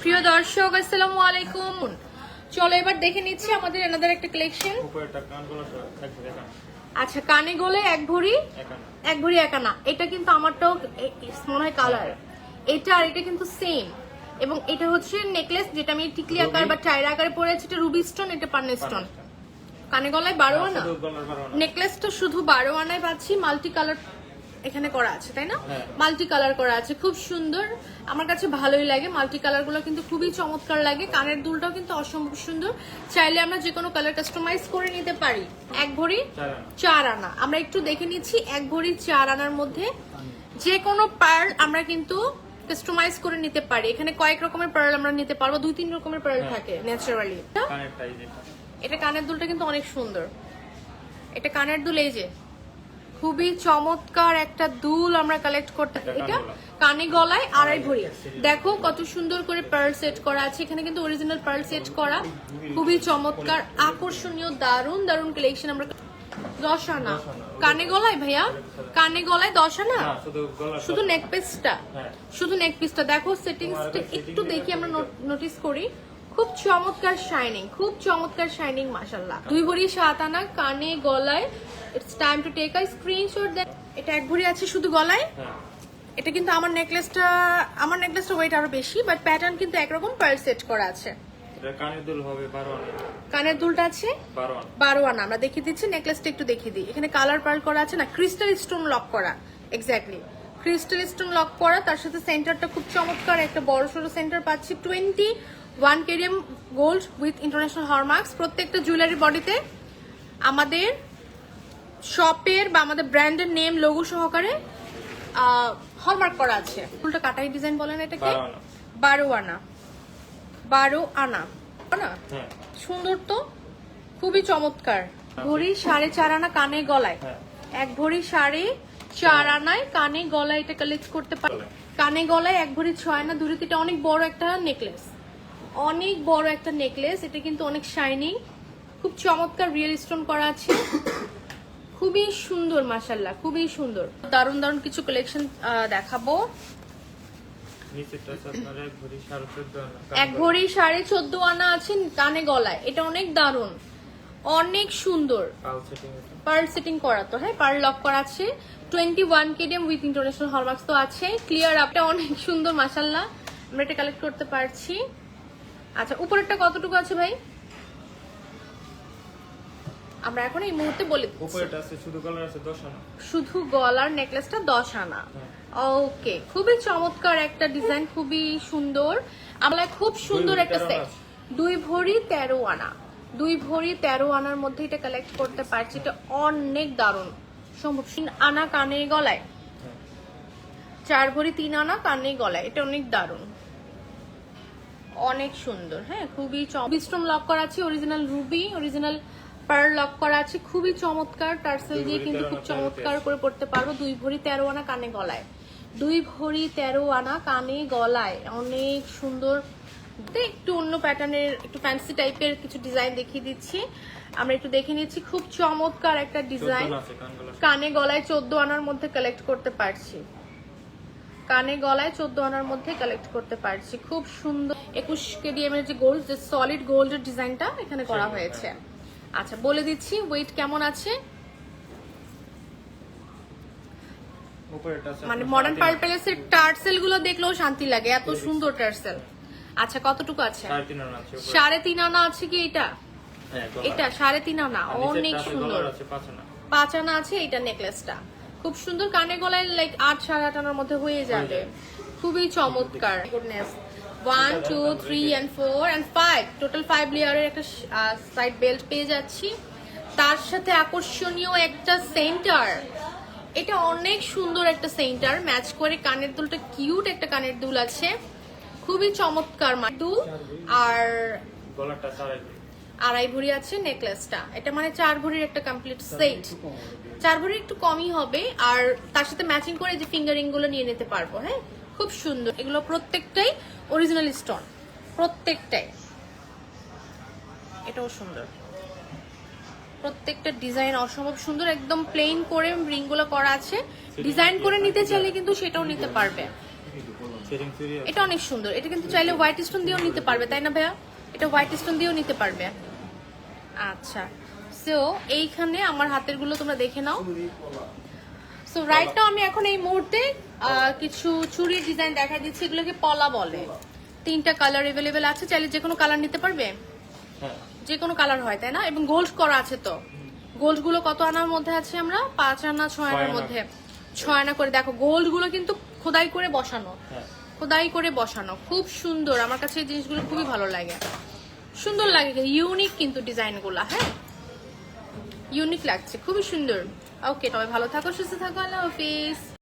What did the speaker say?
প্রিয় দর্শক আসসালামু আলাইকুম। চলো এবার দেখে নিচ্ছি আমাদের এনাদের একটা কালেকশন আচ্ছা কানে গলে এক ভরি এক ভরি একা না এটা কিন্তু আমারটাও মনে হয় কালার এটা আর এটা কিন্তু সেম এবং এটা হচ্ছে নেকলেস যেটা আমি টিকলি আকার বা টাইর আকারে পরেছি এটা রুবি স্টোন এটা পান্নে স্টোন কানে গলায় বারো বারো আনা। নেকলেসটা শুধু বারো আনায় পাচ্ছি মাল্টি কালার এখানে করা আছে তাই না? হ্যাঁ। মাল্টি কালার করা আছে খুব সুন্দর। আমার কাছে ভালোই লাগে মাল্টি কালারগুলো কিন্তু খুবই চমৎকার লাগে। কানের দুলটাও কিন্তু অসম্ভব সুন্দর। চাইলে আমরা যে কোনো কালার কাস্টমাইজ করে নিতে পারি। এক ভরি চার আনা। আমরা একটু দেখে নিচ্ছি এক ভরি চার আনার মধ্যে যে কোনো পার্ল আমরা কিন্তু কাস্টমাইজ করে নিতে পারি। এখানে কয়েক রকমের পার্ল আমরা নিতে পারব দুই তিন রকমের পার্ল হ্যাঁ। থাকে ন্যাচারালি এটা কানের দুলটা কিন্তু অনেক সুন্দর। এটা কানের দুল এই যে খুবই চমৎকার একটা দুল আমরা কালেক্ট করতে এটা কানে গলায় আড়াই ভরি দেখো কত সুন্দর করে পার্ল সেট করা আছে। এখানে কিন্তু অরিজিনাল পার্ল সেট করা। খুবই চমৎকার আকর্ষণীয় দারুণ দারুণ কালেকশন আমরা দশ আনা কানে গলায় ভাইয়া? কানে গলায় দশ আনা শুধু গলার শুধু নেক পিসটা হ্যাঁ। শুধু নেক পিসটা দেখো সেটিংসটা একটু দেখি আমরা নোটিস করি। খুব চমৎকার শাইনিং খুব চমৎকার শাইনিং মাশাল্লাহ দুই ভরি সাত আনা কানে গলায়। It's time to take a screenshot then এটা এক ভরি আছে শুধু গলায়? হ্যাঁ। এটা কিন্তু আমার নেকলেসটা আমার নেকলেসটা ওয়েট আরও বেশি বাট প্যাটার্ন কিন্তু একরকম পার সেট করা আছে। এটা কানের দুল হবে বারো আনা। কানের দুলটা আছে? বারো আনা। আমরা দেখিয়ে দিচ্ছি নেকলেসটা একটু দেখিয়ে দিই। এখানে কালার পার্ল করা আছে না ক্রিস্টাল স্টোন লক করা এক্স্যাক্টলি ক্রিস্টাল স্টোন লক করা তার সাথে সেন্টারটা খুব চমৎকার একটা বড় সড়ো সেন্টার পাচ্ছি twenty one KDM gold with international hallmarks প্রত্যেকটা জুয়েলারি বডিতে আমাদের শপের বা আমাদের ব্র্যান্ডের নেম লোগো সহকারে হলমার্ক করা আছে। ফুলটা কাটাই ডিজাইন বলেন এটাকে? বারো আনা। বারো আনা না হ্যাঁ। সুন্দর তো? খুবই চমৎকার। ভরি সাড়ে চার আনা কানে গলায়। হ্যাঁ। এক ভরি সাড়ে চার আনায় কানে গলায় এটা কালেক্ট করতে পারে কানে গলায় এক ভরি ছয় আনা দূরে এটা অনেক বড় একটা নেকলেস অনেক বড় একটা নেকলেস এটা কিন্তু অনেক শাইনিং খুব চমৎকার রিয়েল স্টোন করা আছে। খুবই সুন্দর মাসাল্লাহ খুবই সুন্দর। দারুণ দারুণ কিছু কালেকশন দেখাবো। এক ভরি সাড়ে চোদ্দ আনা আছে কানে গলায়। এটা অনেক দারুণ অনেক সুন্দর। পার্ল সেটিং করা তো হ্যাঁ পার্ল লক করা আছে। Twenty one KDM with international hallmarks তো আছে ক্লিয়ার আপটা অনেক সুন্দর মাসাল্লাহ আমরা এটা কালেক্ট করতে পারছি। আচ্ছা উপরেরটা কতটুকু আছে ভাই? আমরা এখন এই মুহূর্তে বলে। উপরেটা আছে শুধু গলার আছে দশ আনা। শুধু গলার নেকলেসটা দশ আনা। হ্যাঁ। ওকে খুবই চমৎকার একটা ডিজাইন খুবই সুন্দর। আমরা খুব সুন্দর একটা সেট দুই ভরি তেরো আনা। দুই ভরি তেরো আনার মধ্যে এটা কালেক্ট করতে পারছি এটা অনেক দারুণ। সম্ভব তিন আনা কানে গলায়। হ্যাঁ। চার ভরি তিন আনা কানে গলায় এটা অনেক দারুণ। অনেক সুন্দর হ্যাঁ খুবই বিস্ট্রম লক করা আছে original ruby original pearl lock করা আছে খুবই চমৎকার টার্সেল দিয়ে কিন্তু খুব চমৎকার করে পড়তে পারব দুই ভরি তেরো আনা কানে গলায়। দুই ভরি তেরো আনা কানে গলায় অনেক সুন্দর। একটু অন্য প্যাটার্নের একটু ফ্যান্সি টাইপের কিছু ডিজাইন দেখিয়ে দিচ্ছি। আমরা একটু দেখে নিচ্ছি খুব চমৎকার একটা ডিজাইন কানে গলায় চোদ্দ আনার মধ্যে কালেক্ট করতে পারছি। কানে গলায় চোদ্দ আনার মধ্যে কালেক্ট করতে পারছি। খুব সুন্দর। একুশ কেডিএম এর যে গোল্ড যে সলিড গোল্ডের ডিজাইনটা এখানে করা হয়েছে। আচ্ছা বলে দিচ্ছি ওয়েট কেমন আছে? মানে মডার্ন তিন প্যালেসের টার্সেলগুলো দেখলেও শান্তি লাগে এত সুন্দর টার্সেল আচ্ছা কতটুকু আছে? সাড়ে তিন আনা আছে কি এটা? হ্যাঁ এটা সাড়ে তিন আনা অনেক সুন্দর। পাঁচ আনা। আছে এটা নেকলেসটা খুব সুন্দর কানে গলায় লাইক আট সাড়ে আট আনার মধ্যে হয়ে যাবে। খুবই চমৎকার। Goodness one two three and four and five total five লেয়ারের একটা সাইড বেল্ট পেয়ে যাচ্ছি। তার সাথে আকর্ষণীয় একটা সেন্টার এটা অনেক সুন্দর একটা সেন্টার ম্যাচ করে কানের দুলটা কিউট একটা কানের দুল আছে। খুবই চমৎকার মা- দুল। আর আড়াই ভরি আছে নেকলেসটা এটা মানে চার ভরির একটা কমপ্লিট সেট চার ভরি একটু কমই হবে। আর তার সাথে ম্যাচিং করে যে ফিঙ্গারিংগুলো নিয়ে নিতে পারব হ্যাঁ? খুব সুন্দর। এগুলো প্রত্যেকটাই অরিজিনাল স্টোন প্রত্যেকটাই। এটাও সুন্দর। প্রত্যেকটা ডিজাইন অসম্ভব সুন্দর। একদম প্লেন করে রিংগুলো করা আছে। ডিজাইন করে নিতে চাইলে কিন্তু সেটাও নিতে পারবে। এটা অনেক সুন্দর। এটা কিন্তু চাইলে হোয়াইট স্টোন দিয়েও নিতে পারবে তাই না ভাইয়া? এটা হোয়াইট স্টোন দিয়েও নিতে পারবে। আচ্ছা। সো এইখানে আমার হাতেরগুলো তোমরা দেখে নাও। সো রাইট নাও আমি এখন এই মুহূর্তে কিছু চুড়ির ডিজাইন দেখা দিচ্ছি এগুলোকে পলা বলে। তিনটা কালার এভেলেবেল আছে চাইলে যে কোনো কালার নিতে পারবে? হ্যাঁ। যে কোনো কালার হয় তাই না? এবং গোল্ড করা আছে তো। গোল্ডগুলো কত আনার মধ্যে আছে আমরা? পাঁচ আনা ছয় আনার মধ্যে। ছয় আনা করে। দেখো গোল্ডগুলো কিন্তু খোদাই করে বসানো। হ্যাঁ। খোদাই করে বসানো। খুব সুন্দর। আমার কাছে এই জিনিসগুলো খুবই ভালো লাগে। সুন্দর লাগে ইউনিক কিন্তু ডিজাইনগুলা হ্যাঁ? ইউনিক লাগছে। খুবই সুন্দর। ওকে তবে ভালো থাকো সুস্থ থাকো। আল্লাহ হাফিজ।